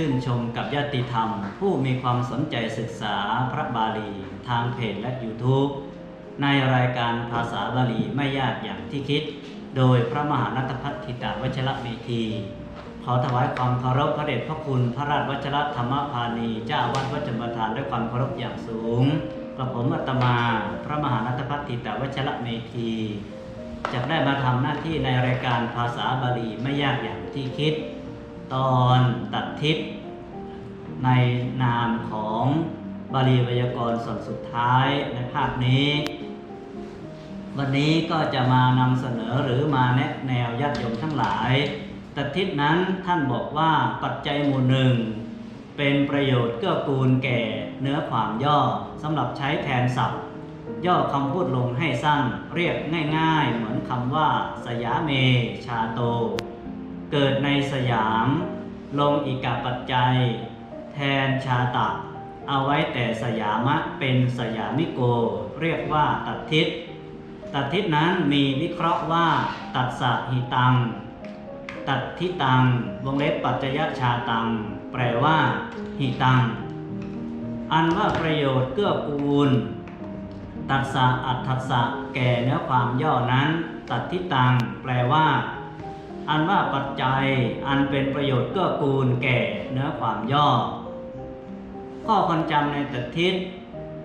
ชื่นชมกับญาติธรรม ผู้มีความสนใจศึกษาพระบาลี ทางเพจและ YouTube ในรายการภาษาบาลีไม่ยากอย่างที่คิด โดยพระมหานัตพัฒธิตาวัชระเมธี ขอถวายความเคารพพระเดชพระคุณพระราชวัชระธรรมพานีเจ้าอาวัดวัดจำปาทานด้วยความเคารพอย่างสูงกระผมอัตมา พระมหานัตพัฒธิตาวัชระเมธีจะได้มาทำหน้าที่ในรายการภาษาบาลีไม่ยากอย่างที่คิด ตอนตัดทิศในนามของบาลีไวยากรณ์ส่วนสุดท้ายในภาคนี้ วันนี้ก็จะมานำเสนอหรือมาแนะแนวญาติโยมทั้งหลายตัดทิศนั้นท่านบอกว่าปัจจัยหมู่หนึ่ง เป็นประโยชน์เกื้อกูลแก่เนื้อความย่อสำหรับใช้แทนศัพท์ ย่อคำพูดลงให้สั้น เรียกง่ายๆ เหมือนคำว่า สยามเมชาโต เกิดในสยาม ลงอีกาปัจจัย แทนชาตะ เอาไว้แต่สยามะเป็นสยามิโก เรียกว่าตัดทิศตัดทิศนั้นมีวิเคราะห์ว่าตัดสะหิตัง ตัดทิตัง วงเล็บปัจจยชาตัง แปลว่า หิตัง อันว่าประโยชน์เกื้อกูล ตัดสะอัตถัสสะแก่เนื้อความย่อนั้น ตัดทิตัง แปลว่า อันว่าปัจจัยอันเป็นประโยชน์เกื้อกูลแก่เนื้อความย่อ ข้อคนจำในตัดทิศ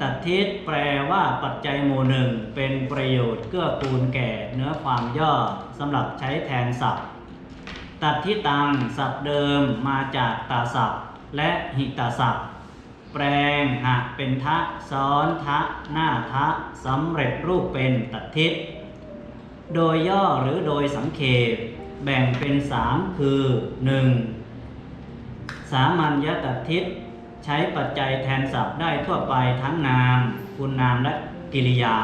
ตัดทิศแปลว่าปัจจัยหมู่หนึ่งเป็นประโยชน์เกื้อกูลแก่เนื้อความย่อสำหรับใช้แทนศัพท์ตัดที่ตังศัพท์เดิมมาจากตาศัพท์ และหิตาศัพท์ แปลงหะเป็นทะซ้อนทะหน้าทะสำเร็จรูปเป็นตัดทิศโดยย่อหรือโดยสังเขป แบ่งเป็นสามคือ 1. สามัญญตัดทิศใช้ปัจจัยแทนศัพท์ได้ทั่วไปทั้งนาม คุณนามและกิริยา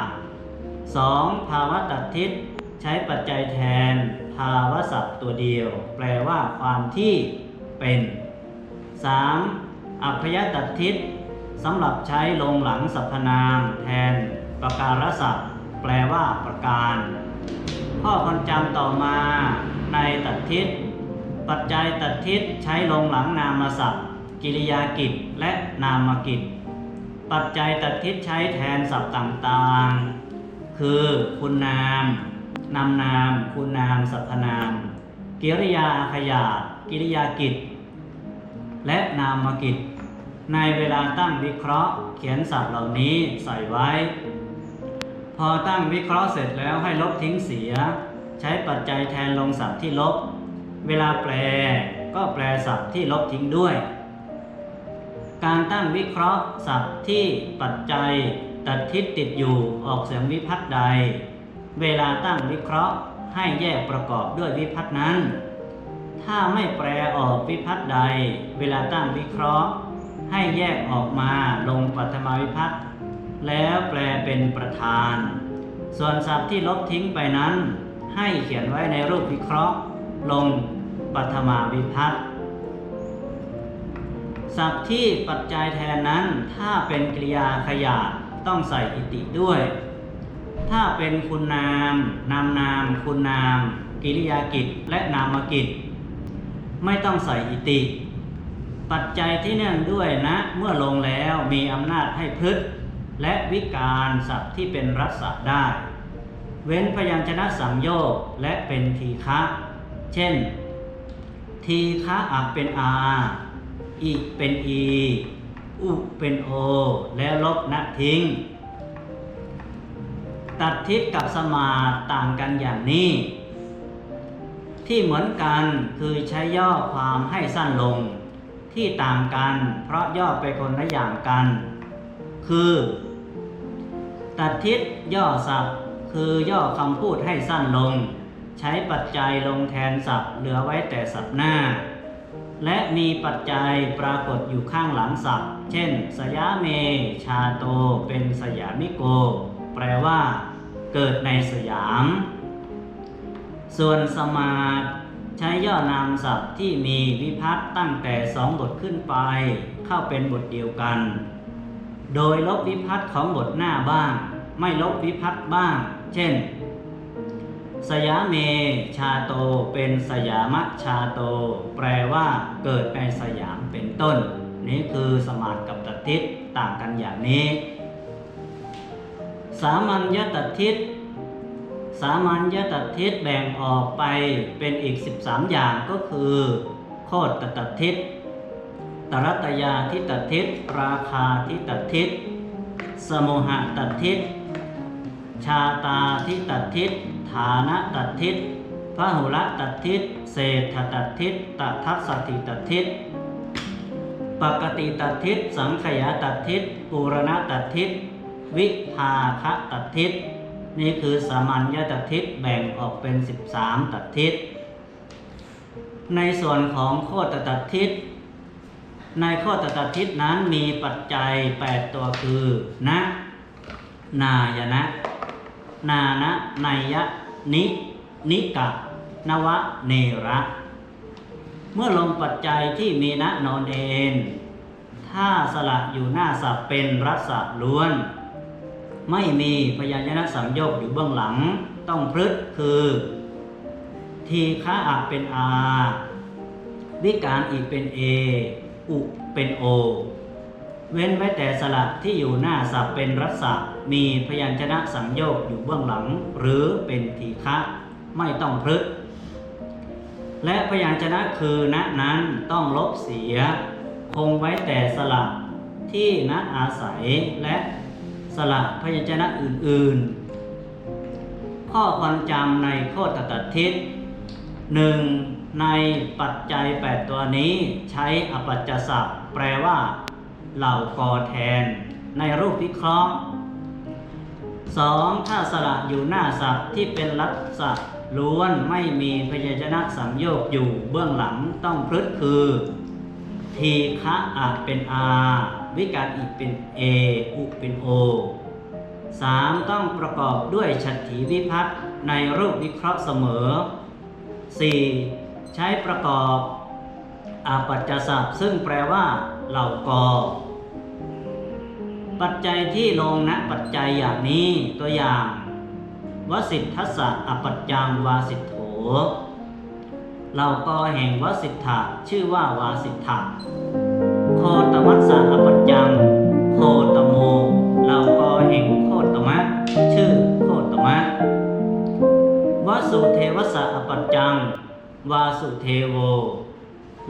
2. ภาวะตัดทิศใช้ปัจจัยแทน ภาวะศัพท์ตัวเดียว แปลว่าความที่เป็น 3. อัพยตัดทิศสำหรับใช้ลงหลังสรรพนาม แทน ประการศัพท์ แปลว่าประการ ข้อคนจำต่อมา ในตัดทิศปัจจัยตัดทิศใช้ลงหลังนามศัพท์ กิริยากิจและนามกิจ ปัจจัยตัดทิศใช้แทนศัพท์ต่างๆ คือคุณนามนำนาม คุณนามสรรพนาม กิริยาขยาตกิริยากิจ และนามกิจ ในเวลาตั้งวิเคราะห์ เขียนศัพท์เหล่านี้ใส่ไว้ พอตั้งวิเคราะห์เสร็จแล้วให้ลบทิ้งเสีย ใช้ปัจจัยแทนลงศัพท์ที่ลบ เวลาแปลก็แปลศัพท์ที่ลบทิ้งด้วย การตั้งวิเคราะห์ศัพท์ที่ปัจจัยตัดทิศติดอยู่ออกเสียงวิพัตน์ใด เวลาตั้งวิเคราะห์ให้แยกประกอบด้วยวิพัตน์นั้น ถ้าไม่แปลออกวิพัตน์ใด เวลาตั้งวิเคราะห์ ให้แยกออกมาลงปัทมาวิพัตน์แล้วแปลเป็นประธาน ส่วนศัพท์ที่ลบทิ้งไปนั้น ให้เขียนไว้ในรูปวิเคราะห์ ลงปัทมาวิพัตน์ศัพท์ที่ปัจจัยแทนนั้น ถ้าเป็นกริยาขยาดต้องใส่อิติด้วย ถ้าเป็นคุณนาม นามนาม คุณนาม กิริยากิจ และนามกิจ ไม่ต้องใส่อิติ ปัจจัยที่เนื่องด้วยนะ เมื่อลงแล้วมีอำนาจให้พฤษและวิการศัพท์ที่เป็นรัศได้ เว้นพยัญชนะสังโยกและเป็นทีฆะเช่น ทีฆะอักเป็นอาอีเป็นอีอุเป็นโอ แล้วลบนะทิ้ง ตัดทิศกับสมาต่างกันอย่างนี้ ที่เหมือนกันคือใช้ย่อความให้สั้นลง ที่ต่างกันเพราะย่อไปคนละอย่างกัน คือ ตัดทิศย่อศัพท์ คือย่อคำพูดให้สั้นลง ใช้ปัจจัยลงแทนศัพท์เหลือไว้แต่ศัพท์หน้า และมีปัจจัยปรากฏอยู่ข้างหลังศัพท์ เช่น สยามเม ชาโต เป็นสยามิโก แปลว่า เกิดในสยาม ส่วนสมาธใช้ย่อนามศัพท์ที่มีวิพัตตั้งแต่สองบทขึ้นไป เข้าเป็นบทเดียวกัน โดยลบวิพัตของบทหน้าบ้าง ไม่ลบวิพัตบ้าง เช่น สยามเมชาโตเป็นสยามะชาโต แปลว่าเกิดในสยามเป็นต้น นี่คือสมาธิกับตัทิศต่างกันอย่างนี้ สามัญญตัทิศสามัญญตัทิศแบ่งออกไปเป็นอีก 13 อย่างก็คือโคตรตัทิศตรัตยาทิตทิศราคาทิตทิศสมุหตัทิศ ชาตาทิตทิศฐานะตัทิศพหุละตัทิศเศรษฐตัทิศตทัสสติตัทิศปกติตัทิศสังขยาตัทิศปูรณตัทิศวิภาคะตัทิศนี่คือสามัญญตัทิศแบ่งออกเป็น 13 ตัทิศในส่วนของโคตตัทิศในข้อตถาทิศนั้นมีปัจจัย 8 ตัวคือ นะ นายนะ นานะนยะนินิกะนวะเนระ เมื่อลงปัจจัยที่มีนะนอนเอนถ้าสละอยู่หน้าสับเป็นรัศล้วน ไม่มีพยัญชนะสัมโยกอยู่เบื้องหลัง ต้องพฤษคือ ทีฆะอะเป็นอา วิการอีกเป็นเอ อุเป็นโอ เว้นไว้แต่สระที่อยู่หน้าสับเป็นรัศมีพยัญชนะสังโยกอยู่เบื้องหลัง หรือเป็นทีฆะไม่ต้องพฤกและพยัญชนะคือณนั้นต้องลบเสีย คงไว้แต่สระที่ณอาศัยและสระพยัญชนะอื่นๆ ข้อความจำในโคตรตัดทิศหนึ่งในปัจจัย 8 ตัวนี้ใช้อปัจจศัพท์แปลว่า เหล่ากอแทน ในรูปวิเคราะห์ 2. ถ้าสระอยู่หน้าศัพท์ที่เป็นลักษะล้วนไม่มีพยัญชนะสัมโยกอยู่เบื้องหลังต้องพฤษคือ ทีฆะอะเป็นอาวิการอีกเป็นเออุเป็นโอ 3. ต้องประกอบด้วยฉัตถีวิพัตในรูปวิเคราะห์เสมอ 4. ใช้ประกอบอาปัจจศัพท์ซึ่งแปลว่า เหล่ากอปัจจัยที่ลงนะปัจจัยอย่างนี้ตัวอย่างวสิทธัสสะอปัจจังวาสิทโถเหล่ากอแห่งวสิทธะชื่อว่าวาสิทธะโคตมัสสะอปัจจังโคตโมเหล่ากอแห่งโคตมะ ชื่อโคตมะวสุเทวสะอปัจจัง วาสุเทโว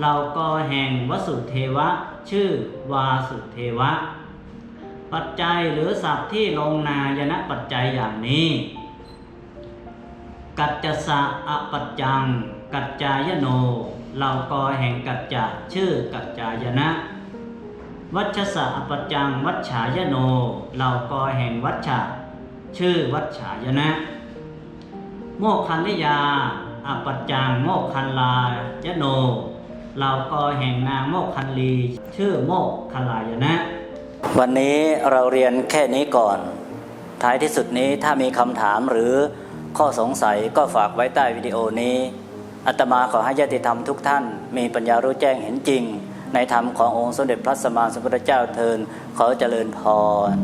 เราก็แห่งวสุเทวะ ชื่อวาสุเทวะ ปัจจัยหรือศัพท์ที่ลงนายนะปัจจัยอย่างนี้ กัจจสะอปัจจัง กัจจายโน เราก็แห่งกัจจะชื่อกัจจายนะ วัชสะอปัจจัง วัชฉายโน เราก็แห่งวัชฉะชื่อวัชฉายนะ โมกขันนิยาอปัจจังโมกขันลายโน เราก็แห่งนางโมกขันลี ชื่อโมกขันลายนะ วันนี้เราเรียนแค่นี้ก่อน ท้ายที่สุดนี้ถ้ามีคำถามหรือข้อสงสัยก็ฝากไว้ใต้วิดีโอนี้อาตมาขอให้ญาติธรรมทุกท่าน มีปัญญารู้แจ้งเห็นจริง ในธรรมขององค์สมเด็จพระสัมมาสัมพุทธเจ้าเทินขอเจริญพร